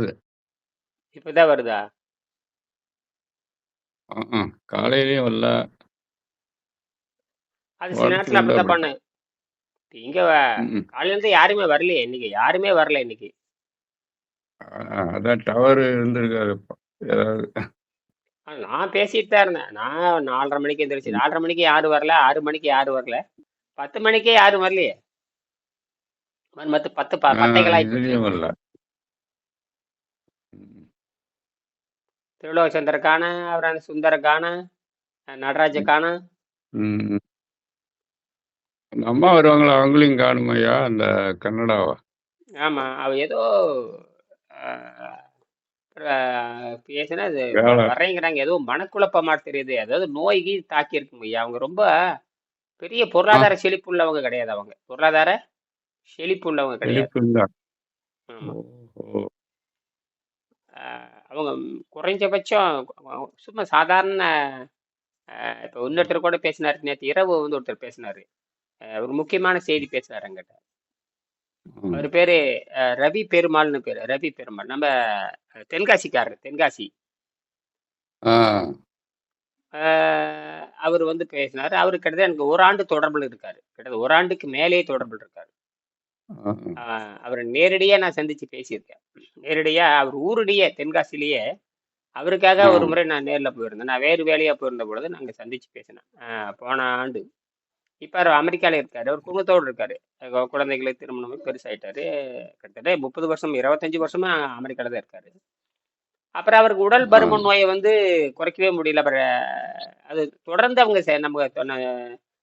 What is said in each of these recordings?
இப்பதான் வருதா? ஆஹ் காலையிலயும் வரல. அது சில நேரத்துல வாரத்துல அப்படித்தான் அப்படி பண்ணு இங்க வ- ம். காலையில இருந்து யாருமே வரலையே இன்னைக்கு. யாருமே வரல இன்னைக்கு. அதான் டவர் இருந்திருக்காது. ஏதாவது. நான் பேசிட்டு தான் இருந்தேன். நான் நாலரை மணிக்கு எந்திரிச்சு. நாலரை மணிக்கு யாரும் வரல. ஆறு மணிக்கு யாரும் வரல. பத்து மணிக்கே யாரும் வரலையே. ம- மத்த பத்து ப- போச்சு இதுலயும் வரல. திருலோக சந்திர காண அப்புறம் சுந்தர காண நடராஜ காண அம்மா வருவாங்களா? அவங்களையும் காணுமையா? அந்த கன்னடாவா? ஆமா அவ ஏதோ பேசினா அது வ- வேலை. வர்றேங்கிறாங்க. ஏதோ மனக்குழப்பமா தெரியுது. அதாவது நோய்க்கு தாக்கி இருக்கும் ஐயா. அவங்க ரொம்ப பெரிய பொருளாதார செழிப்பு உள்ளவங்க கிடையாது அவங்க. பொருளாதார செழிப்பு உள்ளவங்க கிடையாது அவங்க குறைஞ்சபட்சம் சும்மா சாதாரண இப்ப இன்னொருத்தர் கூட பேசினாரு. நேற்று இரவு வந்து ஒருத்தர் பேசினாரு. ஒரு முக்கியமான செய்தி பேசினாரு என்கிட்ட. ம். அவர் பேரு ரவி பெருமாள்னு பேரு ரவி பெருமாள். நம்ம தென்காசிக்காரர் தென்காசி. அவர் வந்து பேசினாரு. அவரு கிட்டத்தட்ட எனக்கு ஒரு ஆண்டு தொடர்பில் இருக்காரு. கிட்டத்தட்ட ஒரு ஆண்டுக்கு மேலேயே தொடர்பில் இருக்காரு. அவரை நேரடியா நான் சந்திச்சு பேசியிருக்கேன். நேரடியா அவர் ஊருடைய தென்காசிலேயே அவருக்காக ஒரு முறை நான் நேர்ல போயிருந்தேன். நான் வேறு வேலையா போயிருந்த பொழுது நாங்க சந்திச்சு பேசினேன் போன ஆண்டு. இப்ப அவர் அமெரிக்கால இருக்காரு. அவர் குடும்பத்தோடு இருக்காரு. அஹ் குழந்தைகளுக்கு திருமணம் பெருசாயிட்டாரு. கிட்டத்தட்ட முப்பது வருஷம் இருபத்தஞ்சு வருஷமா அமெரிக்கால தான் இருக்காரு. அப்புறம் அவருக்கு உடல் பருமன் நோயை வந்து குறைக்கவே முடியல. அப்புறம் அது தொடர்ந்து அவங்க நம்ம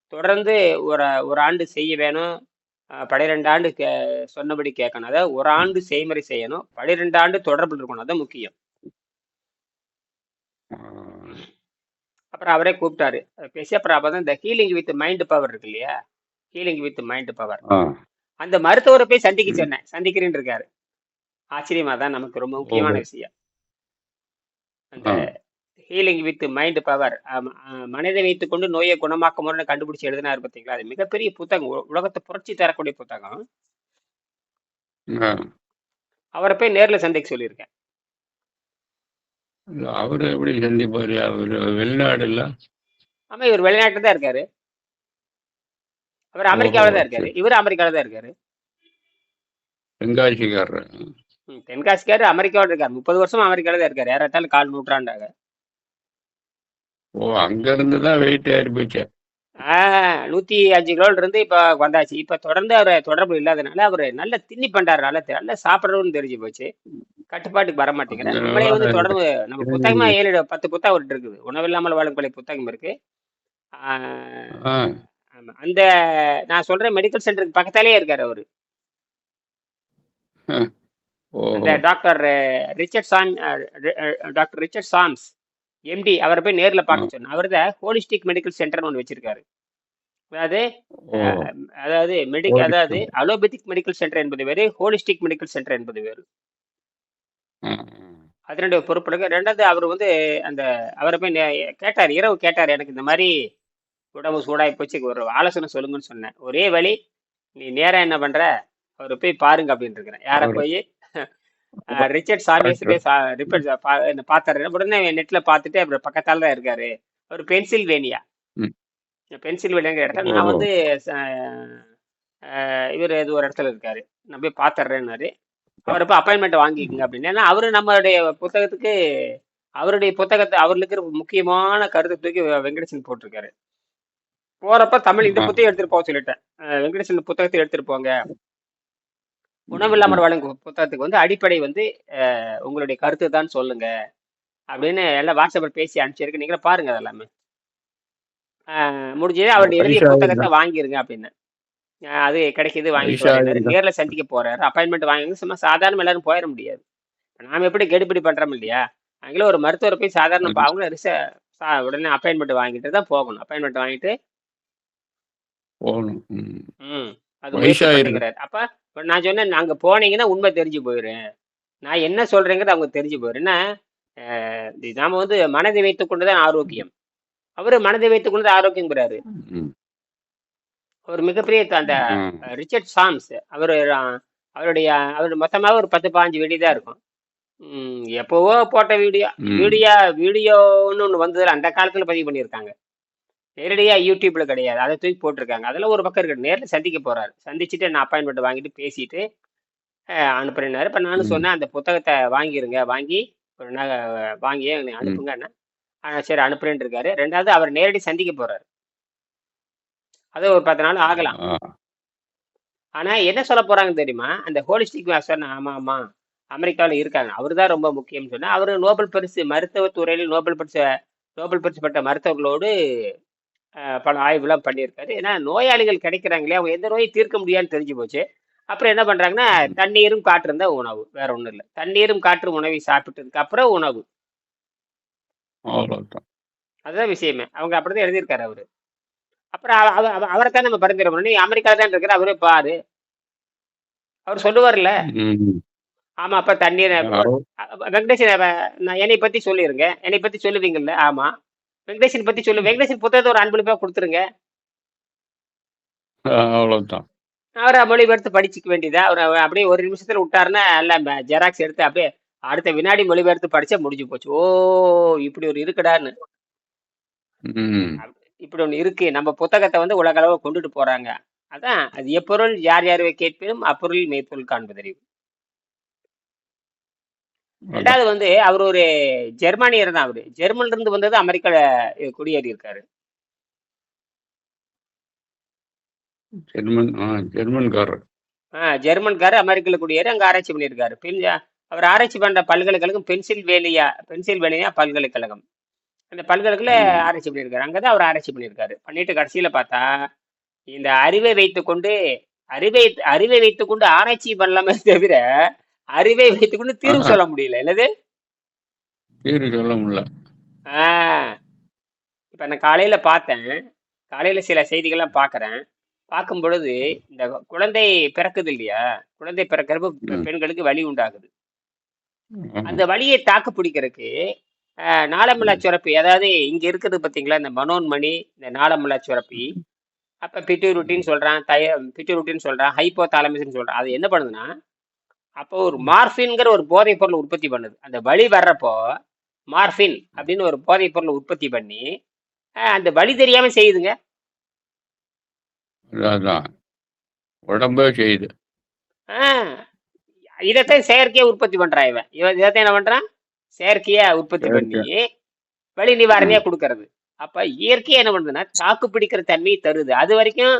தொடர்ந்து ஒரு ஒரு ஆண்டு செய்ய வேணும். அஹ் பன்னிரெண்டு ஆண்டு கே சொன்னபடி கேட்கணும். அதாவது ஒரு ஆண்டு செய்முறை செய்யணும். பன்னிரெண்டு ஆண்டு தொடர்பு இருக்கணும். அதான் முக்கியம். அப்புறம் அவரே கூப்பிட்டாரு. பேசி அப்புறம் அப்பதான் இந்த ஹீலிங் வித் மைண்ட் பவர் இருக்கு இல்லையா? ஹீலிங் வித் மைண்ட் பவர் அந்த மருத்துவரை போய் சந்திக்க சொன்னேன். சந்திக்கிறேன்னு இருக்காரு. ஆச்சரியமா தான் நமக்கு ரொம்ப முக்கியமான விஷயம். அந்த ஹீலிங் வித் மைண்ட் பவர் மனதை வைத்துக்கொண்டு நோயை குணமாக்க முறைன்னு கண்டுபிடிச்சு எழுதினாரு பார்த்தீங்களா அது மிகப்பெரிய புத்தகம். உலகத்தை புரட்சி தரக்கூடிய புத்தகம். அவரை போய் நேர்ல சந்திக்க சொல்லியிருக்கேன். அவரு எப்படி சந்திப்பாரு? அவரு வெளிநாடு இல்ல ஆமா இவர் வெளிநாட்டுல தான் இருக்காரு. அவர் அமெரிக்காவில தான் இருக்காரு. இவர் அமெரிக்காவில தான் இருக்காரு. தென்காசிக்காரரு. ம், தென்காசிக்காரு அமெரிக்காவில இருக்காரு. முப்பது வருஷம் அமெரிக்காவில தான் இருக்காரு. ஏறத்தாலும் கால் நூற்றாண்டாக. ஓ அங்க இருந்து தான் வெயிட் ஏறி போச்சு நூத்தி அஞ்சு கிலோல இருந்து இப்ப வந்தாச்சு. இப்ப தொடர்ந்து அவர் தொடர்பு இல்லாதனால அவர் நல்ல தின்னி பண்றாரு. நல்ல நல்ல சாப்பிட்றதுன்னு தெரிஞ்சு போச்சு. கட்டுப்பாட்டுக்கு வர மாட்டேங்கிறார். நம்மளே வந்து தொடர்ந்து நம்ம புத்தகமா ஏழு பத்து புத்தகம் அவர்கிட்ட இருக்குது. உணவில்லாமல் வாழும் கொலை புத்தகம் இருக்கு. அந்த நான் சொல்றேன் மெடிக்கல் சென்டருக்கு பக்கத்தாலேயே இருக்காரு அவரு. அந்த doctor Richard Chan doctor Richard Sams. MD அவரை போய் நேர்ல பார்க்க சொன்னேன் அவர் தான் ஹோலிஸ்டிக் மெடிக்கல் சென்டர்னு ஒன்று வச்சிருக்காரு. அதாவது அதாவது மெடிக் ஓகே அதாவது அலோபதிக் மெடிக்கல் சென்டர் என்பது வேறு ஹோலிஸ்டிக் மெடிக்கல் சென்டர் என்பது வேறு. ஆஹ் அது ரெண்டு பொறுப்பு ரெண்டாவது அவர் வந்து அந்த அவரை போய் கேட்டார் இரவு கேட்டார் எனக்கு இந்த மாதிரி உடம்பு சூடாகி போச்சு ஒரு ஆலோசனை சொல்லுங்கன்னு சொன்னேன். ஒரே வழி நீ நேரா என்ன பண்ற? அவரை போய் பாருங்க அப்படின்னு இருக்கிறேன் யாரை போய் ரிச்சர்ட் போய் ரிப்பர்ட் பார்த்தாரு உடனே நெட்ல பார்த்துட்டு அப்புறம் பக்கத்தால தான் இருக்காரு. ஒரு பென்சில்வேனியா. பென்சில்வேனியாங்கிற இடத்துல நான் வந்து இவர் இது ஒரு இடத்துல இருக்காரு. நான் போய் பார்த்துட்றேன்னாரு அவரை போய் அப்பாயின்மெண்ட் வாங்கிக்கோங்க அப்படின்னு. ஏன்னா அவரு நம்மளுடைய புத்தகத்துக்கு அவருடைய புத்தகத்தை அவருக்கு முக்கியமான கருத்தை தூக்கி வெங்கடேசன் போட்டிருக்காரு. போறப்ப தமிழ் இந்த புத்தகம் எடுத்துட்டு போக சொல்லிட்டேன். வெங்கடேசன் புத்தகத்தை எடுத்துட்டு போங்க. உணவு ம். இல்லாமல் வாழும் புத்தகத்துக்கு வந்து அடிப்படை வந்து உங்களுடைய கருத்து தான் சொல்லுங்க. அப்படின்னு எல்லாம் வாட்ஸ்அப்பில் பேசி அனுப்பிச்சிருக்கு. நீங்களும் பாருங்க அதெல்லாமே. முடிஞ்சது அவருடைய எழுதிய புத்தகத்தை வாங்கிருங்க அப்படின்னு. அது கிடைக்குது ஆகுதா நேர்ல சந்திக்க போறாரு. அப்பாயின்மெண்ட் வாங்கி சும்மா சாதாரண எல்லாரும் போயிட முடியாது. நாம எப்படி கெடுபிடி பண்றோம் இல்லையா? அவங்களும் ஒரு மருத்துவரை போய் சாதாரண அவங்களும் ரிச உடனே அப்பாயின்மெண்ட் வாங்கிட்டு தான் போகணும். அப்பாயின்மெண்ட் வாங்கிட்டு போகணும். ம். அது அப்ப இப்ப நான் சொன்னேன் அங்க போனீங்கன்னா உண்மை தெரிஞ்சு போயிடும் நான் என்ன சொல்றேங்கிறது அவங்க தெரிஞ்சு போயிடும் இது நாம வந்து மனதை வைத்துக் கொண்டுதான் ஆரோக்கியம். அவரு மனதை வைத்துக் கொண்டு ஆரோக்கியங்கிறாரு ம். ஒரு மிகப்பெரிய அந்த ரிச்சர்ட் சாம்ஸ் அவர் அவருடைய அவர் மொத்தமாக ஒரு பத்து பாஞ்சு வெடி தான் இருக்கும். எப்பவோ போட்ட வீடியோ வீடியோ வீடியோன்னு ஒன்று வந்ததுல அந்த காலத்துல பதிவு பண்ணியிருக்காங்க. நேரடியா யூடியூப்ல கிடையாது. அதை தூக்கி போட்டிருக்காங்க. அதெல்லாம் ஒரு பக்கம் இருக்கு நேரில் சந்திக்க போறாரு. சந்திச்சுட்டு நான் அப்பாயின்மெண்ட் வாங்கிட்டு பேசிட்டு அனுப்புறேன்னாரு. இப்போ நானும் சொன்னேன் அந்த புத்தகத்தை வாங்கிருங்க. வாங்கி ஒரு வாங்கி ம். அனுப்புங்கன்னா சரி அனுப்புறேன்னு இருக்காரு ரெண்டாவது அவர் நேரடி சந்திக்க போறாரு. அது ஒரு பத்து நாள் ஆகலாம். ஆனா என்ன சொல்ல போறாங்க தெரியுமா? அந்த ஹோலிஸ்டிக் சொன்ன ஆமா ஆமா அமெரிக்காவில் இருக்காங்க. அவர் தான் ரொம்ப முக்கியம்னு சொன்னா அவர் நோபல் பரிசு மருத்துவ துறையில் நோபல் பரிசு நோபல் பரிசு பெற்ற மருத்துவர்களோடு பல ஆய்வுலாம் பண்ணியிருக்காரு. ஏன்னா நோயாளிகள் கிடைக்கிறாங்களே அவங்க எந்த நோயை தீர்க்க முடியாதுன்னு தெரிஞ்சு போச்சு. அப்புறம் என்ன பண்றாங்கன்னா ம். தண்ணீரும் காற்றும் தான் உணவு வேற ஒன்றும் இல்லை. தண்ணீரும் காற்றும் உணவை சாப்பிட்டதுக்கு அப்புறம் உணவு. அதுதான் விஷயமே. அவங்க அப்படிதான் எழுதியிருக்காரு அவரு. அப்புறம் அவ- அவ- அவ- அவரைத்தான் நம்ம பரிந்துரை நீ அமெரிக்கால தான் இருக்கிற அவரே பாரு. அவர் சொல்லுவார்ல. ஆமா அப்ப தண்ணீர் நான் என்னை பத்தி சொல்லிருங்க. என்னை பத்தி சொல்லுவீங்கல்ல? ஆமா. வெங்கடேசன் பத்தி சொல்லு. வெங்கடேசன் புத்தகத்தை ஒரு அன்பளிப்பா கொடுத்துருங்க. அவ்வளோதான் அவரை மொழிபெயர்த்து படிச்சுக்க வேண்டியதா? அவர் அப்படியே ஒரு நிமிஷத்துல விட்டாருன்னா எல்லாம் ஜெராக்ஸ் எடுத்து அப்படியே அடுத்த வினாடி மொழிபெயர்த்து படிச்சா முடிஞ்சு போச்சு. ஓ இப்படி ஒரு இருக்குடான்னு. இப்படி ஒண்ணு இருக்கு. நம்ம புத்தகத்தை வந்து உலக அளவு கொண்டுட்டு போறாங்க. அதான் அது எப்பொருள் யார் யாரை கேட்பினும் அப்பொருள் மெய்ப்பொருள் காண்பதறிவு. ரெண்டாவது வந்து அவர் ஒரு ஜெர்மானியர் தான் அவரு. ஜெர்மன்ல இருந்து வந்தது அமெரிக்கால குடியேறி இருக்காரு ஜெர்மன் ஆ ஜெர்மன்காரர். ஆஹ் ஜெர்மன்காரு அமெரிக்கால குடியேறி அங்க ஆராய்ச்சி பண்ணியிருக்காரு. பெண் அவர் ஆராய்ச்சி பண்ற பல்கலைக்கழகம் பென்சில்வேலியா பென்சில்வேனியா பல்கலைக்கழகம். அந்த பல்கலைக்கழகத்துல ஆராய்ச்சி பண்ணியிருக்காரு. அங்கதான் அவர் ஆராய்ச்சி பண்ணியிருக்காரு. பண்ணிட்டு கடைசியில பார்த்தா இந்த அறிவை வைத்துக்கொண்டு அறிவை அறிவை வைத்துக்கொண்டு ஆராய்ச்சி பண்ணலாமே தவிர அறிவை வைத்துக்கொண்டு தீர்வு சொல்ல முடியல. என்னது? பேரு சொல்ல முடியல. ஆஹ் இப்ப நான் காலையில பார்த்தேன். காலையில சில செய்திகள்லாம் பார்க்கறேன். பார்க்கும் பொழுது இந்த குழந்தை பிறக்குது இல்லையா? குழந்தை பிறக்கிறப்ப பெண்களுக்கு வலி உண்டாகுது. அந்த வலியை தாக்கு பிடிக்கிறதுக்கு நாளமில்லா சுரப்பி அதாவது இங்க இருக்குது பாத்தீங்களா? இந்த மனோன்மணி இந்த நாளமில்லா சுரப்பி. அப்ப பிட்யூருட்டின்னு சொல்றான் தய பிட்யூருட்டின்னு சொல்றான் ஹைப்போ தாலமிஸ்ன்னு சொல்றான். அது என்ன பண்ணுதுன்னா அப்போ ஒரு மார்பின்ங்கிற ஒரு போதைப் பொருள் உற்பத்தி பண்ணுது. அந்த வலி வர்றப்போ மார்பின் அப்படின்னு ஒரு போதைப் பொருள் உற்பத்தி பண்ணி அந்த வலி தெரியாம செய்யுதுங்க. உடம்பே செய்யுது. இதைத்தான் செயற்கையா உற்பத்தி பண்றான் இவன். இவன் இதைத்தான் என்ன பண்றான்? செயற்கையா உற்பத்தி பண்ணி ம் நிவாரணியா கொடுக்கறது. அப்ப இயற்கையா என்ன பண்ணுதுன்னா தாக்கு பிடிக்கிற தன்மையை தருது. அது வரைக்கும்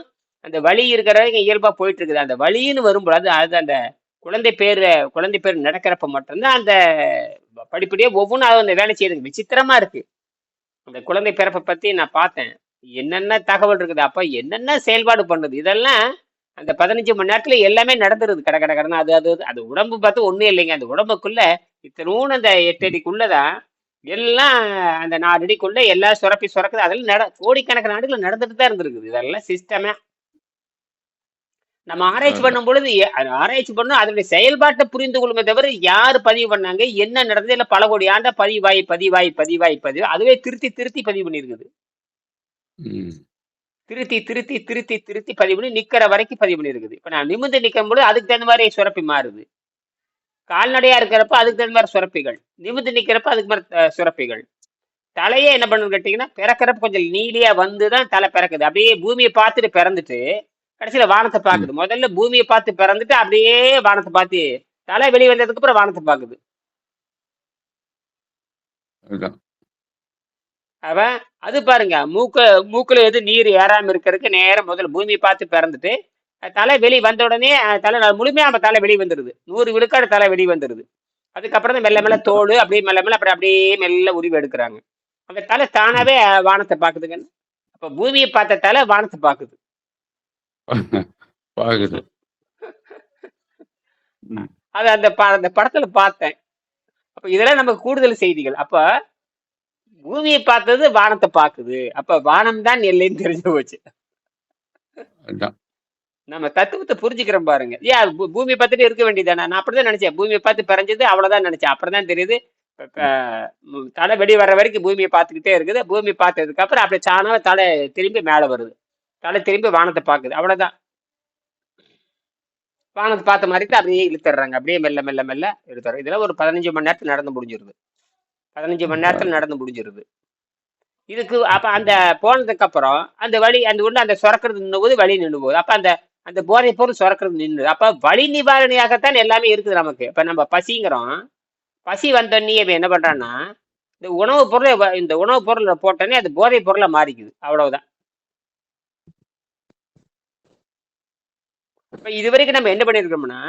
அந்த வலி இருக்கிற வரைக்கும் இயல்பா போயிட்டு இருக்குது. அந்த வலின்னு வரும்பொழுது அது அந்த குழந்தை பேர் குழந்தை பேர் நடக்கிறப்ப மட்டும்தான் அந்த படிப்படியே ஒவ்வொன்றும் அதை அந்த வேலை செய்யுது விசித்திரமா இருக்கு. அந்த குழந்தை பிறப்பை பத்தி நான் பார்த்தேன். என்னென்ன தகவல் இருக்குது? அப்ப என்னென்ன செயல்பாடு பண்ணுது? இதெல்லாம் அந்த பதினஞ்சு மணி நேரத்துல எல்லாமே நடந்துருது. கட கட கடனா அது அது அது உடம்பு பார்த்து ஒன்றும் இல்லைங்க. அந்த உடம்புக்குள்ள இத்தனூன்னு அந்த எட்டு அடிக்குள்ளதான் எல்லாம் அந்த நாலு அடிக்குள்ள எல்லா சுரப்பி சுரக்குது. அதெல்லாம் நட கோடிக்கணக்கான ஆண்டுகள் நடந்துட்டு தான் இருந்திருக்குது. இதெல்லாம் சிஸ்டமே நம்ம ஆராய்ச்சி பண்ணும் பொழுது ஆராய்ச்சி பண்ணும் அதனுடைய செயல்பாட்டை புரிந்து கொள்ளுமே தவிர யார் பதிவு பண்ணாங்க என்ன நடந்தது இல்ல பல கோடி ஆண்டா பதிவாய் பதிவாய் பதிவாய் பதிவு அதுவே திருத்தி திருத்தி பதிவு பண்ணியிருக்குது. ம். திருத்தி திருத்தி திருத்தி திருத்தி பதிவு பண்ணி நிக்கிற வரைக்கும் பதிவு பண்ணியிருக்குது. இப்ப நான் நிமிர்ந்து நிற்கும் பொழுது அதுக்கு தகுந்த மாதிரி சுரப்பி மாறுது. கால்நடையா இருக்கிறப்ப அதுக்கு தகுந்த மாதிரி சுரப்பிகள். நிமிர்ந்து நிக்கிறப்ப அதுக்கு மாதிரி சுரப்பிகள். தலையே என்ன பண்ணுன்னு கேட்டீங்கன்னா பிறக்கிறப்ப கொஞ்சம் நீலியா வந்து தான் தலை பிறக்குது. அப்படியே பூமியை பார்த்துட்டு பிறந்துட்டு கடைசியில வானத்தை ம். பார்க்குது முதல்ல பூமியை பார்த்து பிறந்துட்டு அப்படியே வானத்தை பார்த்து தலை வெளியே வந்ததுக்கு அப்புறம் வானத்தை அதுதான். அவன் அது பாருங்க மூக்க மூக்குல எது நீர் ஏறாம இருக்கிறதுக்கு நேரம் முதல்ல பூமியை பார்த்து பிறந்துட்டு தலை வெளியே வந்த உடனே தலை முழுமையா நம்ம தலை வெளியே வந்துருது. நூறு விழுக்காடு தலை வெளியே வந்துருது. அதுக்கப்புறம் தான் மெல்ல மெல்ல தோல் அப்படியே மெல்ல மெல்ல அப்படி அப்படியே மெல்ல உருவி எடுக்கிறாங்க. அந்த தலை தானாவே வானத்தை பாக்குதுங்க அப்ப பூமியை பார்த்த தலை வானத்தை பாக்குது பாக்குது அது அந்த ப- அந்த படத்துல பார்த்தேன். அப்ப இதெல்லாம் நமக்கு கூடுதல் செய்திகள். அப்ப பூமியை பார்த்தது வானத்தை பாக்குது அப்ப வானம் தான் எல்லைன்னு தெரிஞ்சு போச்சு. நம்ம தத்துவத்தை புரிஞ்சுக்கிறோம் பாருங்க. ஏன் பூமியை பார்த்துட்டு இருக்க வேண்டியதானே நான் அப்படிதான் நினைச்சேன். பூமியை பார்த்து பிறஞ்சது அவ்வளவுதான் நினைச்சேன். அப்புறம் தான் தெரியுது தலை வெடி வர்ற வரைக்கும் பூமியை பார்த்துக்கிட்டே இருக்குது. பூமி பார்த்ததுக்கு அப்புறம் அப்படியே தானாவே தலை திரும்பி மேலே வருது. தலை திரும்பி வானத்தை பார்க்குது. அவ்வளவுதான். வானத்தை பார்த்த மாதிரி தான் அப்படியே இழுத்துறாங்க. அப்படியே மெல்ல மெல்ல மெல்ல இழுத்துறாங்க. இதெல்லாம் ஒரு பதினஞ்சு மணி நேரத்துல நடந்து முடிஞ்சிருது. பதினஞ்சு மணி நேரத்துல நடந்து முடிஞ்சிருது. இதுக்கு அப்ப அந்த போனதுக்கு அப்புறம் அந்த வழி அந்த உள்ள அந்த சுரக்கிறது நின்று போது வழி நின்று போகுது அப்ப அந்த அந்த போதைப் பொருள் சுரக்கிறது நின்று அப்ப வழி நிவாரணியாகத்தான் எல்லாமே இருக்குது நமக்கு. இப்ப நம்ம பசிங்கிறோம். பசி வந்தோடனே இவன் என்ன பண்றான்னா இந்த உணவுப் பொருளை இந்த உணவுப் பொருளை போட்டோன்னே அது போதைப் பொருளை மாறிக்குது. அவ்வளவுதான். இப்ப இது வரைக்கும் நம்ம என்ன பண்ணிருக்கோம்னா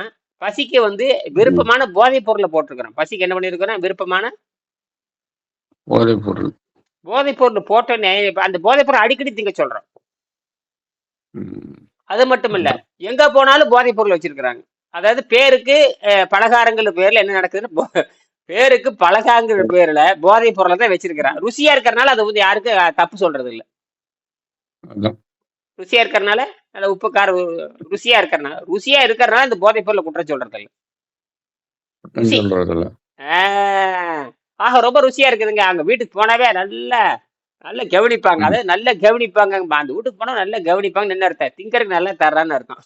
பசிக்கு வந்து விருப்பமான போதைப் பொருளை போட்டிருக்கிறோம். பசிக்கு என்ன பண்ணிருக்கிறோம் விருப்பமான போதைப் பொருள் போதைப் பொருள் போட்டோன்னே அந்த போதைப் பொருள் அடிக்கடி திங்க சொல்றோம். அது மட்டும் இல்ல எங்க போனாலும் போதைப் பொருள் வச்சிருக்கிறாங்க. அதாவது பேருக்கு பலகாரங்கள் பேர்ல என்ன நடக்குதுன்னு பேருக்கு பலகாரங்கிற பேர்ல போதைப் பொருளை தான் வச்சிருக்கிறாங்க. ருசியா இருக்கிறனால அது வந்து யாருக்கு தப்பு சொல்றது இல்ல ருசியா இருக்கிறனால நல்ல உப்பு கார ருசியா இருக்கிறனால ருசியா இருக்கிறனால இந்த போதைப் பொருளை குற்றம் சொல்றது இல்ல ஆக ரொம்ப ருசியா இருக்குதுங்க. அங்க வீட்டுக்கு போனாவே நல்ல நல்ல கவனிப்பாங்க. அதாவது நல்ல கவனிப்பாங்க அந்த வீட்டுக்கு போனா நல்ல கவனிப்பாங்க என்ன அர்த்தம்? திங்கறதுக்கு நல்லா தர்றான்னு அர்த்தம்.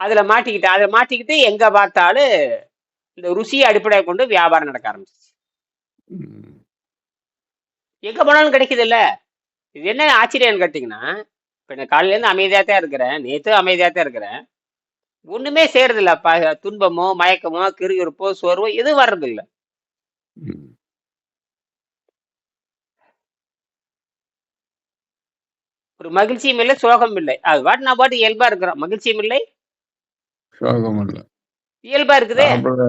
அதுல மாட்டிக்கிட்டு அதுல மாட்டிக்கிட்டு எங்க பார்த்தாலும் இந்த ருசியை அடிப்படையாக கொண்டு வியாபாரம் நடக்க ஆரம்பிச்சிச்சு. எங்க போனாலும் கிடைக்குது இல்ல இது என்ன ஆச்சரியம்னு கேட்டீங்கன்னா இப்ப நான் காலையில இருந்து அமைதியா தான் இருக்கிறேன். நேத்து அமைதியா தான் இருக்கிறேன். ஒண்ணுமே செய்யறது இல்ல ப- துன்பமோ மயக்கமோ கிறுகிறுப்போ சோர்வோ எதுவும் வர்றது இல்ல ம். ஒரு மகிழ்ச்சியும் இல்லை சோகம் இல்லை. அது பாட்டு நான் பாட்டு இயல்பா இருக்கிறோம் மகிழ்ச்சியும் இல்லை. சோகம் இல்லை. இயல்பா இருக்குது. சாப்பிட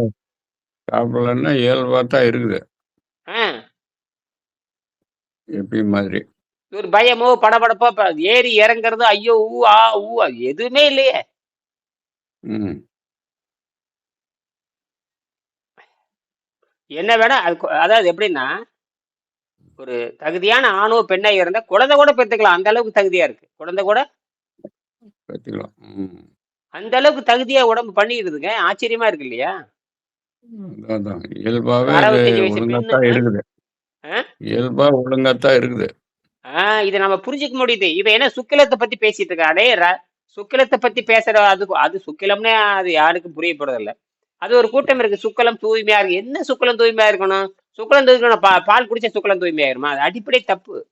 சாப்பிடலன்னா இயல்பா தான் இருக்குது. எப்பயும் மாதிரி. ஒரு பயமோ படபடப்போ ஏறி இறங்குறது ஐயோ ஊ ஆ ஊ எதுவுமே இல்லையே. என்ன வேணா அது அதாவது எப்படின்னா ஒரு தகுதியான ஆணோ பெண்ணா இருந்தா குழந்தை கூட பெற்றுக்கலாம். அந்த அளவுக்கு தகுதியா இருக்கு. குழந்தை கூட அந்த அளவுக்கு தகுதியா உடம்பு பண்ணிடுதுங்க. ஆச்சரியமா இருக்கு இல்லையா? இயல்பாவே இருக்குது? இயல்பா ஒழுங்காத்தான் இருக்குது. ஆஹ் இதை நம்ம புரிஞ்சுக்க முடியுது. இவன் என்ன சுக்கிலத்தை பத்தி பேசிட்டு ர- சுக்கிலத்தை பத்தி பேசுற அது அது சுக்கிலம்னே அது யாருக்கும் புரிய போறதில்ல அது ஒரு கூட்டம் இருக்கு. சுக்கலம் தூய்மையா இருக்கு. என்ன சுக்கலம் தூய்மையா இருக்கணும்? சுக்கலம் தூய்மையான பா பால் குடிச்ச சுக்கலம் தூய்மையாயிருமா அது அடிப்படை தப்பு.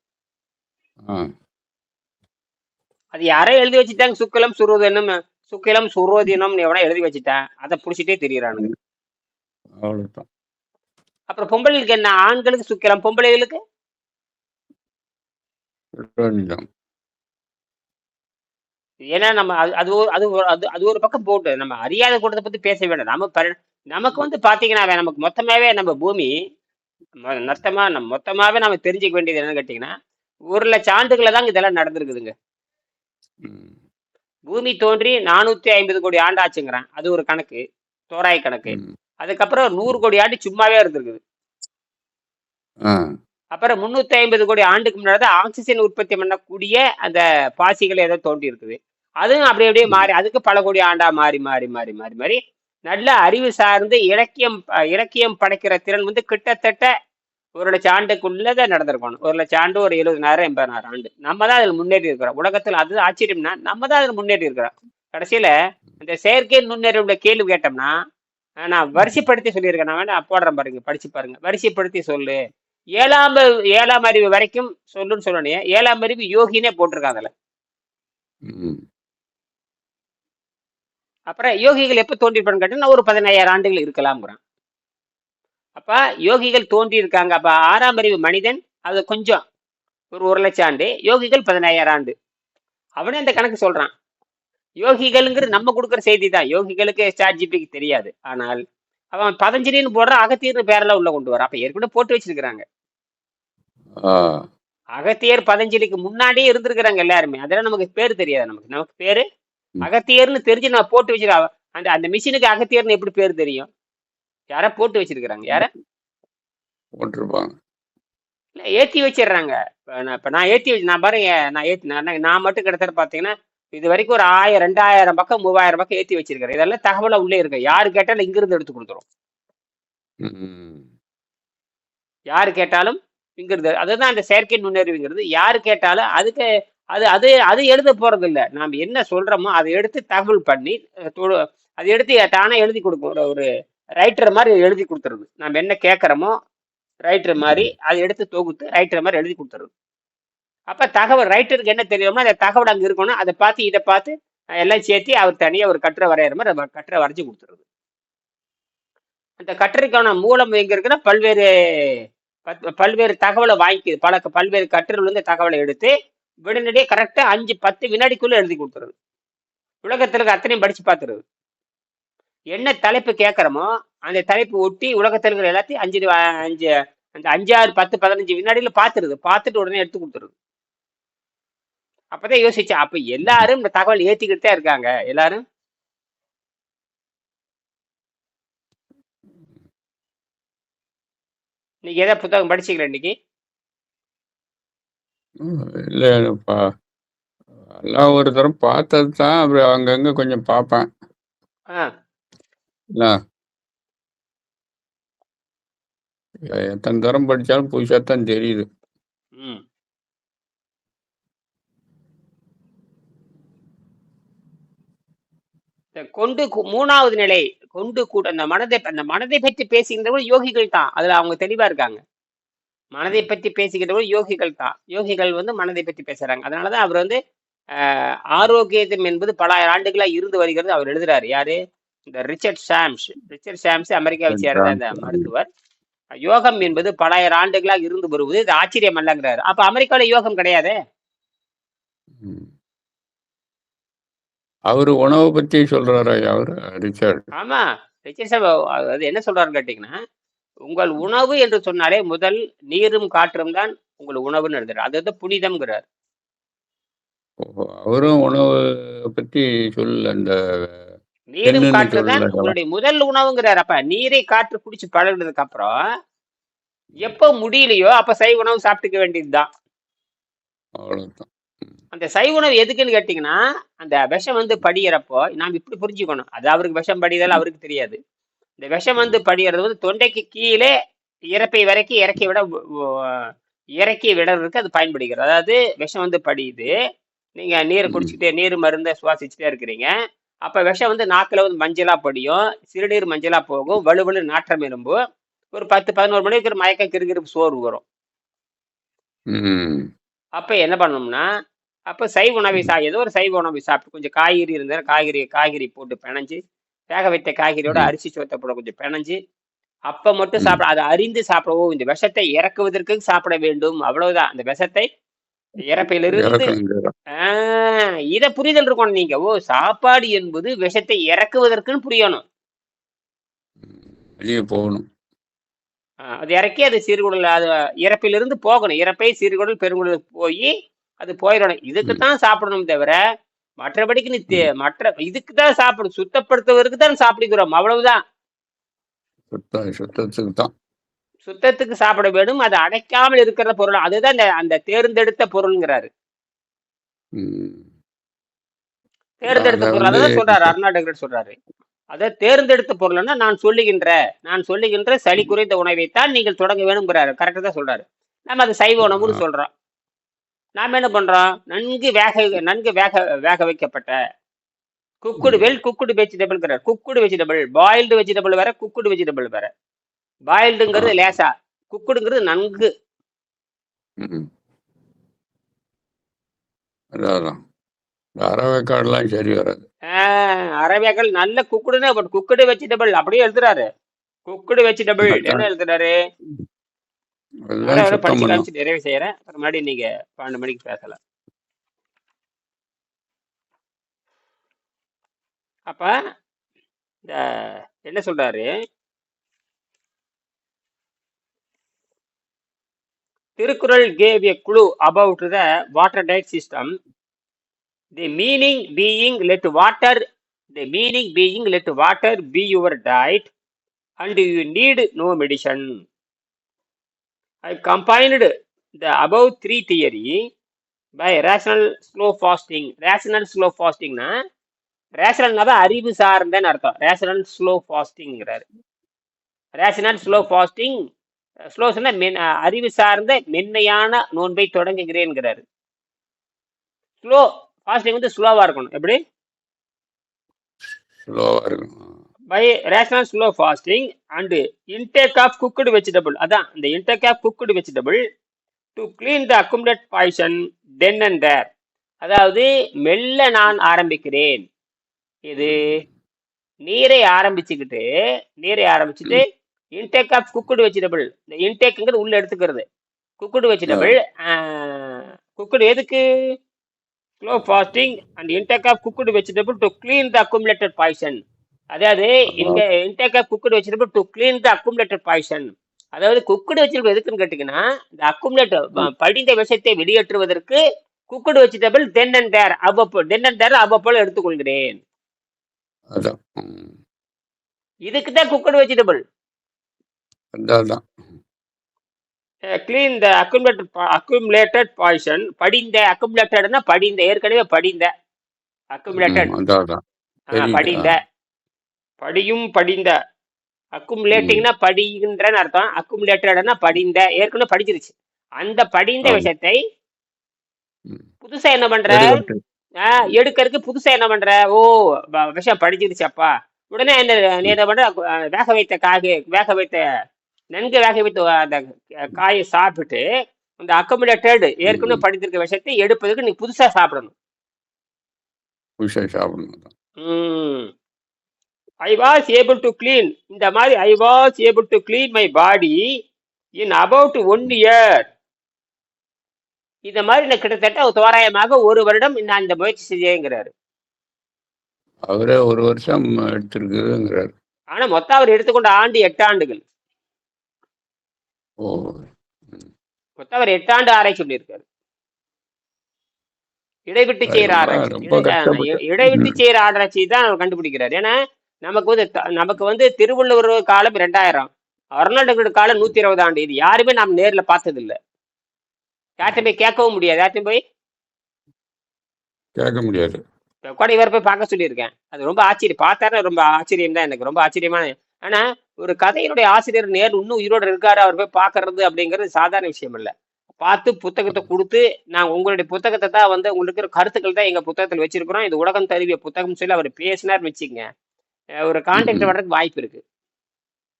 அது யாரோ எழுதி வச்சுட்டாங்க. சுக்கலம் சுரோதனம் சுக்கிலம் சுரோதினம்னு எவனா எழுதி வச்சுட்டான் அதை புடிச்சிட்டே தெரியறானுங்க. அப்புறம் பொம்பளைகளுக்கு என்ன? ஆண்களுக்கு சுக்கிலம் பொம்பளைகளுக்கு? ஏன்னா நம்ம அது அது ஒரு அது ஒரு அது அது ஒரு பக்கம் போட்டு நம்ம அறியாத கூட்டத்தை பத்தி பேச வேண்டாம். நம்ம பரி நமக்கு வந்து பாத்தீங்கன்னா நமக்கு மொத்தமாவே நம்ம பூமி மொ- மொத்தமா நம்ம மொத்தமாவே நம்ம தெரிஞ்சுக்க வேண்டியது என்னன்னு கேட்டீங்கன்னா ஒரு லட்சம் ஆண்டுகளை தான் இதெல்லாம் நடந்திருக்குதுங்க. ம். பூமி தோன்றி நானூத்தி ஐம்பது கோடி ஆண்டு ஆச்சுங்கிறான். அது ஒரு கணக்கு தோராய கணக்கு. ம். அதுக்கப்புறம் நூறு கோடி ஆண்டு சும்மாவே இருந்திருக்குது. ஆ. அப்புறம் முன்னூத்தி ஐம்பது கோடி ஆண்டுக்கு முன்னாடி தான் ஆக்சிஜன் உற்பத்தி பண்ணக்கூடிய அந்த பாசிகள் ஏதோ தோண்டி இருக்குது அதுவும் அப்படி அப்படியே மாறி அதுக்கு பல கோடி ஆண்டா மாறி மாறி மாறி மாறி மாறி. நல்ல அறிவு சார்ந்து இலக்கியம் இலக்கியம் படைக்கிற திறன் வந்து கிட்டத்தட்ட ஒரு லட்சம் ஆண்டுக்குள்ளதான் நடந்திருக்கணும். ஒரு லட்சம் ஆண்டு ஒரு எழுபதாயிரம் எண்பதாயிரம் ஆண்டு. நம்ம தான் அதில் முன்னேறி இருக்கிறோம். உலகத்தில் அது ஆச்சரியம்னா நம்ம தான் அதில் முன்னேறி இருக்கிறோம். கடைசியில இந்த செயற்கை நுண்ணறிவுல கேள்வி கேட்டோம்னா நான் வரிசைப்படுத்தி சொல்லியிருக்கேன். நான் வேணா போடுறேன் பாருங்க படிச்சு பாருங்க. வரிசைப்படுத்தி சொல்லு. ஏழாம் ஏழாம் அறிவு வரைக்கும் சொல்லுன்னு சொல்லணும் ஏழாம் அறிவு யோகினே போட்டிருக்காங்க அதுல. அப்புறம் யோகிகள் எப்ப தோன்றிருப்பான்னு கேட்டா ஒரு பதினாயிரம் ஆண்டுகள் இருக்கலாம்ங்கிறான். அப்ப யோகிகள் தோன்றி இருக்காங்க அப்ப ஆறாம் அறிவு மனிதன் அது கொஞ்சம் ஒரு ஒரு லட்சம் ஆண்டு யோகிகள் பதினாயிரம் ஆண்டு. அவனே அந்த கணக்கு சொல்றான். யோகிகள்ங்கிறது நம்ம கொடுக்குற செய்தி தான் யோகிகளுக்கு சாட் ஜிபிக்கு தெரியாது. ஆனால் அவன் பதஞ்சலின்னு போடுற அகத்தீர்னு பேரெல்லாம் உள்ள கொண்டு வரான். அப்ப ஏற்கனவே போட்டு வச்சிருக்கிறாங்க. அகத்தியர் பதஞ்சலிக்கு முன்னாடியே இருந்திருக்கிறாங்க எல்லாருமே. அதெல்லாம் நமக்கு பேர் தெரியாது நமக்கு. நமக்கு பேரு. அகத்தியர்னு தெரிஞ்சு நான் போட்டு வச்சிருக்கேன் அந்த அந்த மிஷினுக்கு அகத்தியர்னு எப்படி பேர் தெரியும்? யார போட்டு வச்சிருக்கிறாங்க. யார? போட்டிருப்பாங்க. இல்ல ஏத்தி வச்சிடுறாங்க. இப்ப நான் இப்ப நான் ஏத்தி நான் பாருங்க நான் ஏத்தி நான் நான் மட்டும் கிட்டத்தட்ட பாத்தீங்கன்னா இது வரைக்கும் ஒரு ஆயிரம் ரெண்டாயிரம் பக்கம் மூவாயிரம் பக்கம் ஏத்தி வச்சிருக்கிறேன் இதெல்லாம் தகவலா உள்ளே இருக்கு யாரு கேட்டாலும் இங்கிருந்து எடுத்து கொடுத்துரும். யாரு கேட்டாலும் இங்கிருந்து. அதுதான் அந்த செயற்கை நுண்ணறிவுங்கிறது. யாரு கேட்டாலும் அதுக்கு அது அது அது எழுத போறது இல்ல நாம் என்ன சொல்றோமோ அதை எடுத்து தகவல் பண்ணி அதை எடுத்து தானே எழுதி கொடுக்கும் ஒரு ரைட்டர் மாதிரி எழுதி கொடுத்துருது. நாம் என்ன கேட்குறோமோ ரைட்டர் மாதிரி அதை எடுத்து தொகுத்து ரைட்டர் மாதிரி எழுதி கொடுத்துருது. அப்போ தகவல் ரைட்டருக்கு என்ன தெரியும்னா அந்த தகவல் அங்கே இருக்கணும். அதை பார்த்து இதை பார்த்து எல்லாம் சேர்த்து அவர் தனியாக ஒரு கட்டுரை வரைகிற மாதிரி அந்த கட்டுரை வரைஞ்சி கொடுத்துருது அந்த கட்டுரைக்கான மூலம் எங்கே இருக்குன்னா பல்வேறு பத்- பல்வேறு தகவலை வாங்கிக்குது. பல பல்வேறு கட்டுரைகள் தகவலை எடுத்து விடனடியே கரெக்டாக அஞ்சு பத்து வினாடிக்குள்ளே எழுதி கொடுத்துருது உலகத்தில் இருக்க அத்தனையும் படித்து பார்த்துருது என்ன தலைப்பு கேட்குறோமோ அந்த தலைப்பு ஒட்டி உலகத்தில் இருக்கிற எல்லாத்தையும் அஞ்சு அஞ்சு அந்த அஞ்சாறு பத்து பதினஞ்சு வினாடியில் பார்த்துருது பார்த்துட்டு உடனே எடுத்து கொடுத்துருது அப்பதான் யோசிச்சேன் அப்ப எல்லாரும் இந்த தகவல் ஏத்திக்கிட்டு இருக்காங்க. எல்லாரும்? நீங்க ஏதாவது புத்தகம் படிச்சீங்களா இன்னைக்கு? இல்லைப்பா எல்லாம் ஒரு தரம் பார்த்தது தான் அப்புறம் அங்கங்க கொஞ்சம் பார்ப்பேன். எத்தனை தரம் படிச்சாலும் புதுசாக தான் தெரியுது. ம். கொண்டு மூணாவது நிலை கொண்டு கூட அந்த மனதை அந்த மனதை பற்றி பேசுகின்றவர்கள் யோகிகள் தான். அதுல அவங்க தெளிவா இருக்காங்க. மனதை பற்றி பேசுகின்றவர்கள் யோகிகள் தான். யோகிகள் வந்து மனதை பற்றி பேசுறாங்க. அதனாலதான் அவர் வந்து ஆஹ், ஆரோக்கியத்தம் என்பது பல ஆண்டுகளா இருந்து வருகிறது. அவர் எழுதுறாரு. யாரு? இந்த ரிச்சர்ட் சாம்ஸ். ரிச்சர்ட் சாம்ஸ் அமெரிக்காவை சேர்ந்த அந்த மருத்துவர். யோகம் என்பது பலாயிரம் ஆண்டுகளா இருந்து வருவது. இது ஆச்சரியம் அல்லங்கிறாரு. அப்ப அமெரிக்கால யோகம் கிடையாதே. அவரு உணவை பத்தி சொல்றாரு அவர் ரிச்சர்ட். ஆமா ரிச்சர்ட் சார் அது என்ன சொல்றாருன்னு கேட்டீங்கன்னா உங்கள் உணவு என்று சொன்னாலே முதல் நீரும் காற்றும் தான் உங்கள் உணவுன்னு எழுதுறாரு. அது வந்து புனிதம்ங்கிறார். அவரும் உணவு பத்தி சொல்லல அந்த நீரும் காற்று தான். உங்களுடைய முதல் உணவுங்கிறார். அப்ப நீரை காற்று குடிச்சு பழகுனதுக்கு அப்புறம் எப்போ முடியலையோ அப்ப சைவ உணவு சாப்பிட்டுக்க வேண்டியதுதான். அவ்வளவுதான். அந்த சைவ உணவு எதுக்குன்னு கேட்டீங்கன்னா அந்த விஷம் வந்து படியிறப்போ நாம் இப்படி புரிஞ்சுக்கணும். அது அவருக்கு விஷம் படிதல் அவருக்கு தெரியாது. இந்த விஷம் வந்து படிகிறது வந்து தொண்டைக்கு கீழே இறப்பை வரைக்கும் இறக்கி விட இறக்கி விடுறதுக்கு அது பயன்படுகிறது. அதாவது விஷம் வந்து படியுது. நீங்க நீரை ம். குடிச்சிக்கிட்டே நீர் மருந்தை சுவாசிச்சுட்டே இருக்கிறீங்க. அப்ப விஷம் வந்து நாக்குல வந்து மஞ்சளா படியும். சிறுநீர் மஞ்சளா போகும். வலுவலு நாற்றம் எறும்பு. ஒரு பத்து பதினோரு மணிக்கு ஒரு மயக்க கிருகிருப்பு சோர்வு வரும். அப்ப என்ன பண்ணணும்னா அப்ப சைவ உணவை சா ஏதோ ஒரு சைவ உணவை சாப்பிட்டு கொஞ்சம் காய்கறி இருந்தால் காய்கறி காய்கறி போட்டு பிணைஞ்சு வேக வைத்த காய்கறியோட. அரிசி சோத்தை போட கொஞ்சம் பிணைஞ்சு அப்ப மட்டும். சாப்பிட அதை அறிந்து சாப்பிடவோ இந்த விஷத்தை இறக்குவதற்கு சாப்பிட வேண்டும். அவ்வளவுதான். அந்த விஷத்தை இறக்குங்கிற ஆஹ் இத புரிதல் இருக்கணும் நீங்க. ஓ சாப்பாடு என்பது விஷத்தை இறக்குவதற்குன்னு புரியணும். வெளியே போகணும். அது இறக்கி அது சிறுகுடல் அது இறப்பிலிருந்து போகணும். இறப்பை சிறுகுடல் பெருங்குடல் போய் அது போயிடணும். இதுக்கு தான் சாப்பிடணும் தவிர மற்றபடிக்கு நீ மற்ற இதுக்கு தான் சாப்பிடும் சுத்தப்படுத்துவதற்கு தான் சாப்பிடுகிறோம். அவ்வளவுதான். சுத்த சுத்தத்துக்கு தான் சுத்தத்துக்கு சாப்பிட வேண்டும். அது அடைக்காமல் இருக்கிற பொருள். அதுதான் அந்த தேர்ந்தெடுத்த பொருள்ங்கிறாரு. தேர்ந்தெடுத்த பொருள். அதான் சொல்றாரு. அருணாடகர் சொல்றாரு. அதை தேர்ந்தெடுத்த பொருள்னா நான் சொல்லுகின்ற நான் சொல்லுகின்ற சளி குறைந்த உணவைத்தான் நீங்கள் தொடங்க வேணுங்கிறாரு கரெக்டா தான் சொல்றாரு. நம்ம அது சைவ உணவுன்னு சொல்றோம். நாம என்ன பண்றோம்? நன்கு வேக நன்கு வேக வேக வைக்கப்பட்ட குக்குடு வெல் குக்குடு வெஜிடபிள்ங்கிறார் குக்குடு வெஜிடபிள் பாயில்டு வெஜிடபிள் வேற குக்குடு வெஜிடபிள் வேற. பாயில்டுங்கிறது லேசா. குக்குடுங்கிறது நன்கு. ம். அதான் அதான். இந்த அறவைக்காடுலாம் சரி வராது. ஆஹ் அரவேக்கள் நல்ல குக்குடுன்னு பட் குக்குடு வெஜிடபிள் அப்படியே எழுதுறாரு. குக்குடு வெஜிடபிள் என்ன எழுதுறாரு? படிச்சு காமிச்சு நிறைவு செய்யறேன் அப்புறம் மறுபடியும் நீங்க பன்னெண்டு மணிக்கு பேசலாம் அப்ப இந்த என்ன சொல்றாரு Thirukkural gave a clue about the water diet system the meaning being let water the meaning being let water be your diet and you need no medicine i combined the above three theory by rational slow fasting. Rational slow fasting னா ரேஷனல்னா தான் அறிவு சார்ந்தன்னு அர்த்தம். Rational slow ஃபாஸ்டிங்கிறாரு rational slow fasting slow சொன்னா மென் அறிவு சார்ந்த மென்மையான நோன்பை தொடங்குகிறேன்கிறாரு ஸ்லோ ஃபாஸ்டிங் வந்து ஸ்லோவா இருக்கணும். எப்படி? ஸ்லோவா இருக்கும் by rational slow fasting and intake of cooked vegetable அதான் இந்த intake of cooked vegetable to clean the accumulate poison then and there அதாவது மெல்ல நான் ஆரம்பிக்கிறேன். இது நீரை ஆரம்பிச்சுக்கிட்டு நீரை ஆரம்பிச்சுட்டு இன்டேக் ஆஃப் குக்குடு வெஜிடபிள் இந்த இன்டேக்குங்கிறது உள்ள எடுத்துக்கிறது. குக்குடு வெஜிடபிள் குக்குடு எதுக்கு? Slow fasting and intake of cooked vegetable to clean the accumulated poison அதாவது இந்த intake of cooked vegetable to clean the accumulated poison அதாவது குக்குடு வெஜிடபிள் எதுக்குன்னு கேட்டிங்கன்னா இந்த அக்குமுலேட்டர் படிந்த விஷயத்தை வெளியேற்றுவதற்கு cooked vegetable then and there அவ்வப்போ then and there அவ்வப்போல் எடுத்துக்கொள்கிறேன். இதுக்கு தான் cooked vegetable clean the accumulated accumulated poison படிந்த அக்குமுலேட்டட்னா படிந்த ஏற்கனவே படிந்த அக்குமுலேட்டட். படிந்த. படியும் படிந்த. அக்குமுலேட்டிங்னா படிகின்றன்னு அர்த்தம். அக்குமுலேட்டட்னா படிந்த. ஏற்கனவே படிச்சிருச்சு. அந்த படிந்த. விஷயத்தை. புதுசா என்ன பண்ற? எடுக்கட்டு. ஆ, எடுக்கறதுக்கு புதுசா என்ன பண்ற? ஓ விஷயம் படிச்சிருச்சப்பா உடனே என்ன நீ என்ன பண்ற? வேக வைத்த காய் வேக வைத்த நன்கு வேக வைத்த அந்த காயை சாப்பிட்டு அந்த அக்கமுலேட்டட் ஏற்கனவே. படித்திருக்க விஷயத்தை எடுப்பதற்கு நீ புதுசா சாப்பிடணும். புதுசா சாப்பிடணும். I was able to clean இந்த மாதிரி I was able to clean my body in about one year இந்த மாதிரி நான் கிட்டத்தட்ட தோராயமாக ஒரு வருடம் நான் இந்த முயற்சி செஞ்சேங்கிறாரு. அவரே ஒரு வருஷம் எடுத்திருக்குதுங்கிறார் ஆனா மொத்தம் அவர் எடுத்துக்கொண்ட ஆண்டு எட்டு ஆண்டுகள். ஓ. மொத்தம் அவர் எட்டாண்டு ஆராய்ச்சி பண்ணியிருக்காரு இடைவிட்டு செய்யற ஆராய்ச்சி. இடைவிட்டு செய்யற ஆராய்ச்சி தான் அவர் கண்டுபிடிக்கிறார். ஏன்னா நமக்கு வந்து நமக்கு வந்து திருவள்ளுவர் காலம் ரெண்டாயிரம் அருணாடகோட காலம் நூத்தி இருபது ஆண்டு. இது யாருமே நாம் நேர்ல பார்த்தது இல்ல யார்கிட்ட போய் கேட்கவும் முடியாது. யார்கிட்ட போய்? கேட்க முடியாது. கூட இவரை போய் பார்க்க சொல்லியிருக்கேன். அது ரொம்ப ஆச்சரியம் பார்த்தாருன்னா ரொம்ப ஆச்சரியம் தான் எனக்கு. ரொம்ப ஆச்சரியமான ஆனா ஒரு கதையினுடைய ஆசிரியர் நேர் இன்னும் உயிரோட இருக்காரு அவர் போய் பார்க்கறது அப்படிங்கிறது சாதாரண விஷயம் இல்ல. பார்த்து புத்தகத்தை கொடுத்து நான் உங்களுடைய புத்தகத்தை தான் வந்து உங்களுக்கு கருத்துக்கள் தான் எங்க புத்தகத்தில் வச்சிருக்கிறோம். இது உலகம் தழுவிய புத்தகம் சொல்லி அவர் பேசினார் வச்சுக்கங்க. அஹ் ஒரு கான்டாக்ட். வர்றதுக்கு வாய்ப்பு இருக்கு.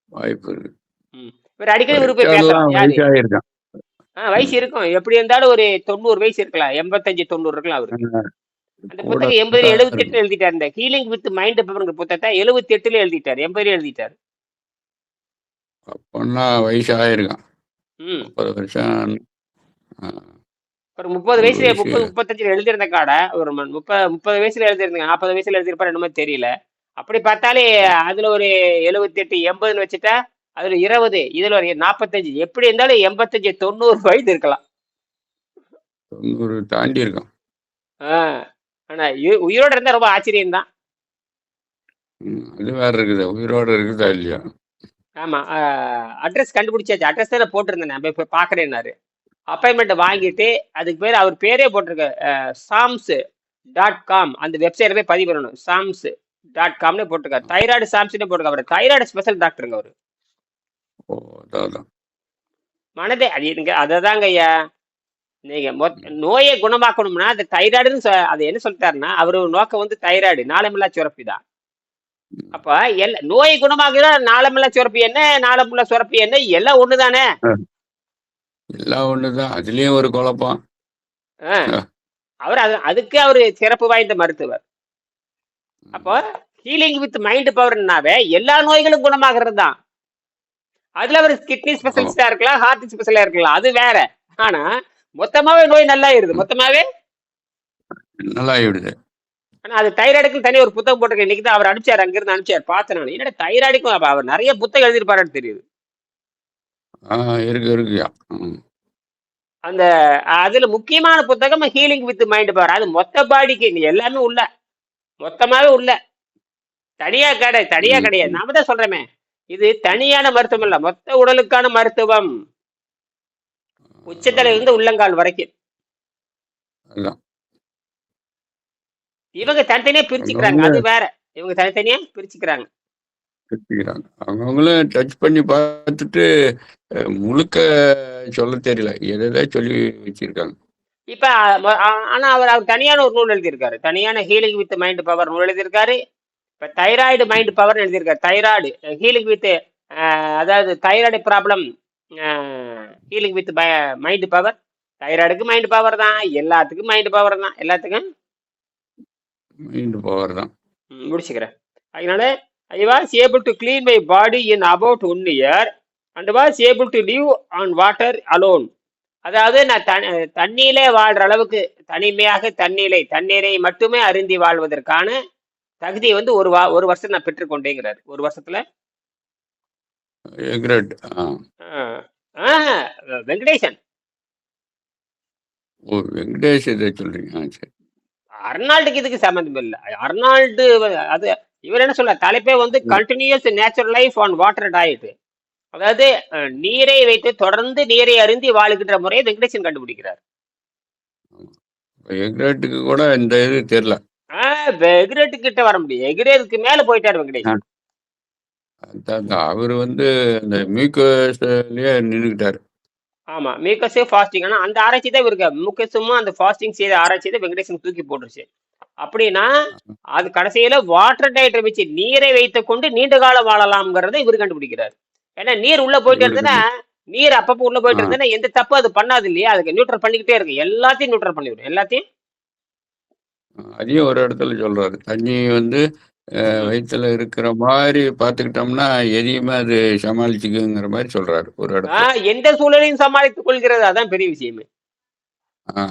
வாய்ப்பு இருக்கு. இவர் அடிக்கடி இவரு போய் பேசலாம். ஆஹ் வயசு இருக்கும். எப்படி இருந்தாலும் ஒரு தொண்ணூறு வயசு இருக்கலாம். எண்பத்தஞ்சு தொண்ணூறு இருக்கலாம் அவருக்கு. அந்த புத்தகம் எண்பதுல தான் எழுபத்தி. எட்டுல எழுதிட்டார். இந்த ஹீலிங் வித் மைண்ட் பவர்ங்கிற புத்தகத்தை எழுபத்தி எட்டுல எழுதிட்டார். எண்பதுல எழுதிட்டார். அப்பன்னா வயசாயிருக்கான். ம். முப்பது வருஷம். ஒரு முப்பது வயசுல வயசு. முப்பது முப்பத்தஞ்சுல எழுதியிருந்த காடை ஒரு முப்பது முப்பது வயசுல எழுதிருந்தாங்க நாற்பது வயசுல எழுதியிருப்பாரு என்னமோ தெரியல. அப்படி பார்த்தாலே அதுல ஒரு எழுபத்தி எட்டு எண்பதுன்னு வச்சுட்டா அதுல இருபது இதுல ஒரு நாற்பத்தஞ்சு எப்படி இருந்தாலும் எண்பத்தஞ்சு தொண்ணூறு வயது இருக்கலாம். தொண்ணூறு தாண்டி இருக்கான் ஆனா உயி- உயிரோட இருந்தா ரொம்ப ஆச்சரியம் தான் அது வேற இருக்குது. உயிரோட இருக்குதா இல்லையா? ஆமா அட்ரஸ் கண்டுபிடிச்சாச்சு. அட்ரஸ் தான் போட்டிருந்தேன் நான். போய் பாக்குறேன்னாரு அப்பாயின்மெண்ட் வாங்கிட்டு அதுக்கு பேர் அவர் பேரே போட்டிருக்க சாம்ஸ் டாட் காம். அந்த வெப்சைட்ல போய் பதிவு பண்ணணும். சாம்ஸ் டாட் காம்னு போட்டிருக்காரு தைராய்டு சாம்ஸ்னு போட்டிருக்காரு அவர் தைராய்டு ஸ்பெஷல் டாக்டருங்க அவர். மனதே அது நீங்க அததாங்க ஐயா. நீங்க நோயை குணமாக்கணும்னா அந்த தைராய்டுன்னு அது என்ன சொல்லிட்டாருன்னா அவர் நோக்கம் வந்து தைராய்டு நாளமில்லா சுரப்பி தான். அப்ப எல்லா நோயை குணமாக்குற நாளமில்லா சுரப்பி என்ன நாளமில்லா சுரப்பி என்ன எல்லாம் ஒண்ணுதானே எல்லாம் ஒண்ணுதான் அதுலயும் ஒரு குழப்பம். அவர் அது அதுக்கு அவர் சிறப்பு வாய்ந்த மருத்துவர். அப்போ ஹீலிங் வித் மைண்ட் பவர்னாவே எல்லா நோய்களும் குணமாகிறது தான் அதுல அவர் கிட்னி ஸ்பெஷலிஸ்டா இருக்கலாம் ஹார்ட் ஸ்பெஷலா இருக்கலாம் அது வேற. ஆனா மொத்தமாவே நோய் நல்லா இருது மொத்தமாவே? நல்லா ஆயிடுது ஆனா அது தைராய்டுக்கு தனி ஒரு புத்தகம் போட்டிருக்கேன் இன்னைக்கு தான் அவர் அனுப்பிச்சார் அங்கிருந்து அனுப்பிச்சார். பார்த்தேன் நான் என்னடா தைராய்டுக்கும் அவர் நிறைய புத்தகம் எழுதியிருப்பாருன்னு தெரியுது. இருக்கு இருக்குயா. அந்த அதுல முக்கியமான புத்தகம் ஹீலிங் வித் மைண்ட் பவர் அது மொத்த பாடிக்கு எல்லாமே உள்ள. மொத்தமாவே உள்ள தனியா கடை தனியா. கிடையாது நாம தான் சொல்றேமே. இது தனியான மருத்துவம் இல்ல மொத்த உடலுக்கான மருத்துவம். உச்சத்தல இருந்து உள்ளங்கால் வரைக்கும். இவங்க தனித்தனியா பிரிச்சுக்கிறாங்க அது வேற. இவங்க தனித்தனியா பிரிச்சுக்கிறாங்க. அவங்கவுங்களும் டச் பண்ணி பார்த்துட்டு முழுக்க சொல்ல தெரியல. எதை சொல்லி வச்சிருக்காங்க. இப்ப ம- ஆ- ஆனா அவர் அவர் தனியான ஒரு நூல் எழுதியிருக்காரு. தனியான ஹீலிங் வித் மைண்ட் பவர் நூல் எழுதியிருக்காரு. இப்ப தைராய்டு மைண்ட் பவர் எழுதியிருக்காரு. தைராய்டு ஹீலிங் வித் அதாவது thyroid problem healing with mind power. தைராய்டுக்கு mind power தான் எல்லாத்துக்கும் மைண்ட் பவர் தான். எல்லாத்துக்கும்? மைண்ட் பவர் தான். முடிச்சுக்கிறேன். அதனால I was able to clean my body in about one year and was able to live on water alone அதாவது நான் தன் தண்ணீரிலே வாழ்ற அளவுக்கு தனிமையாக தண்ணீரை தண்ணீரை மட்டுமே அருந்தி வாழ்வதற்கான தகுதியை வந்து ஒரு வா ஒரு வருஷம் நான் பெற்றுக்கொண்டேங்கிறார் ஒரு வருஷத்துல? வெங்கடேசன். ஓ வெங்கடேஷ் இதை சொல்றீங்க. ஆ சரி. அர்னால்டுக்கு இதுக்கு சம்மந்தம் இல்லை. அர்னால்டு அது இவர் என்ன சொல்ல தலைப்பே வந்து continuous natural life on water diet அதாவது நீரை வைத்து தொடர்ந்து நீரை அருந்தி வாழுகின்ற முறையை வெங்கடேசன் கண்டுபிடிக்கிறார். எக்ரெட்டுக்கு கூட இந்த இது தெரியல. எகிரேட்டு கிட்ட வர முடியும். எகிரேருக்கு மேல போயிட்டார் வெங்கடேசன். அவர் வந்து அந்த மியூக்கஸ்லயே நின்றுக்கிட்டாரு ஆமா மீக்கஸே ஃபாஸ்டிங் ஆனா அந்த ஆராய்ச்சி தான் இவருக்கு முக்கஸும் அந்த ஃபாஸ்டிங் செய்த ஆராய்ச்சி தான் வெங்கடேசன் தூக்கி போட்டுருச்சு. அப்படின்னா அது கடைசியில வாட்டர் டயட்டை வச்சு நீரை வைத்துக் கொண்டு நீண்ட காலம் வாழலாம்ங்கிறத இவர் கண்டுபிடிக்கிறார். ஏன்னா நீர் உள்ள போயிட்டு இருந்ததுன்னா நீர் அப்பப்போ உள்ள போயிட்டு. இருந்ததுன்னா எந்த தப்பு அது பண்ணாது இல்லையா? அதுக்கு நியூட்ரல் பண்ணிக்கிட்டே இருக்கு. எல்லாத்தையும் நியூட்ரல் பண்ணிவிடும் எல்லாத்தையும்? அதையும் ஒரு இடத்துல சொல்றாரு. தண்ணி வந்து வயித்துல இருக்கிற மாதிரி பார்த்துக்கிட்டோம்னா எதையுமே அது சமாளிச்சுக்குங்கிற மாதிரி சொல்றாரு ஒரு இடத்துல. எந்த சூழலையும் சமாளித்துக் கொள்கிறது அதான் பெரிய விஷயமே.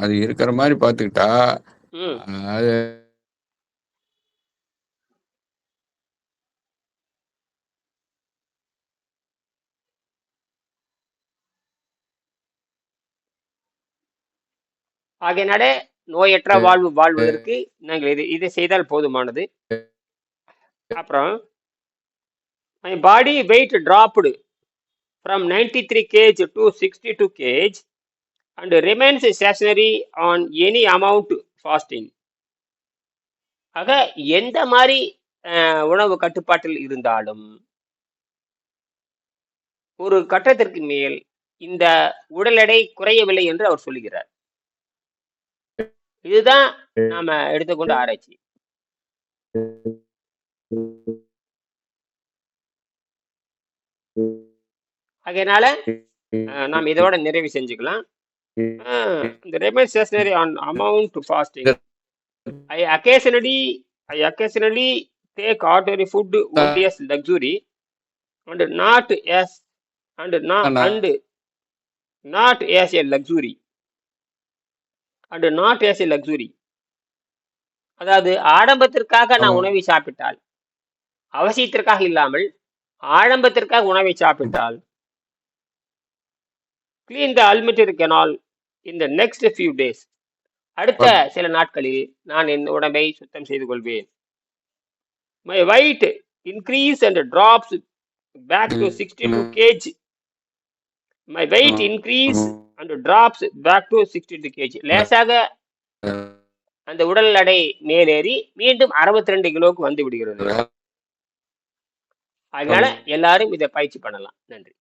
அது இருக்கிற மாதிரி பார்த்துக்கிட்டா அது ஆகையினால நோயற்ற வாழ்வு வாழ்வதற்கு நாங்கள் இது இதை செய்தால் போதுமானது. அப்புறம் my body weight dropped from ninety three kg to sixty two kg and remains stationary on any amount fasting ஆக எந்த மாதிரி உணவு கட்டுப்பாட்டில் இருந்தாலும் ஒரு கட்டத்திற்கு மேல் இந்த உடல் எடை குறையவில்லை என்று அவர் சொல்லுகிறார். இதுதான் நாம எடுத்துக்கொண்ட ஆராய்ச்சி. அஹ், நாம் இதோட நிறைவு செஞ்சுக்கலாம். இந்த remain stationary on amount fasting I occasionally I occasionally take ordinary food only as luxury and not as and ஆனா- and not as a luxury and not as a luxury அதாவது ஆடம்பத்திற்காக நான். உணவை சாப்பிட்டால் அவசியத்திற்காக இல்லாமல் ஆடம்பத்திற்காக உணவை சாப்பிட்டால் கிளீன் த அல்மிட்டரி கெனால் இந்த நெக்ஸ்ட் ஃபியூ டேஸ் அடுத்த சில நாட்களில் நான் என் உடம்பை சுத்தம் செய்து கொள்வேன். My weight increase and drops back to sixty two kg my weight increase and drops back to sixty two kg லேசாக அந்த உடல் எடை மேலேறி மீண்டும் 62 ரெண்டு கிலோவுக்கு வந்து விடுகிறது. அதனால எல்லாரும் இதை பயிற்சி பண்ணலாம். நன்றி.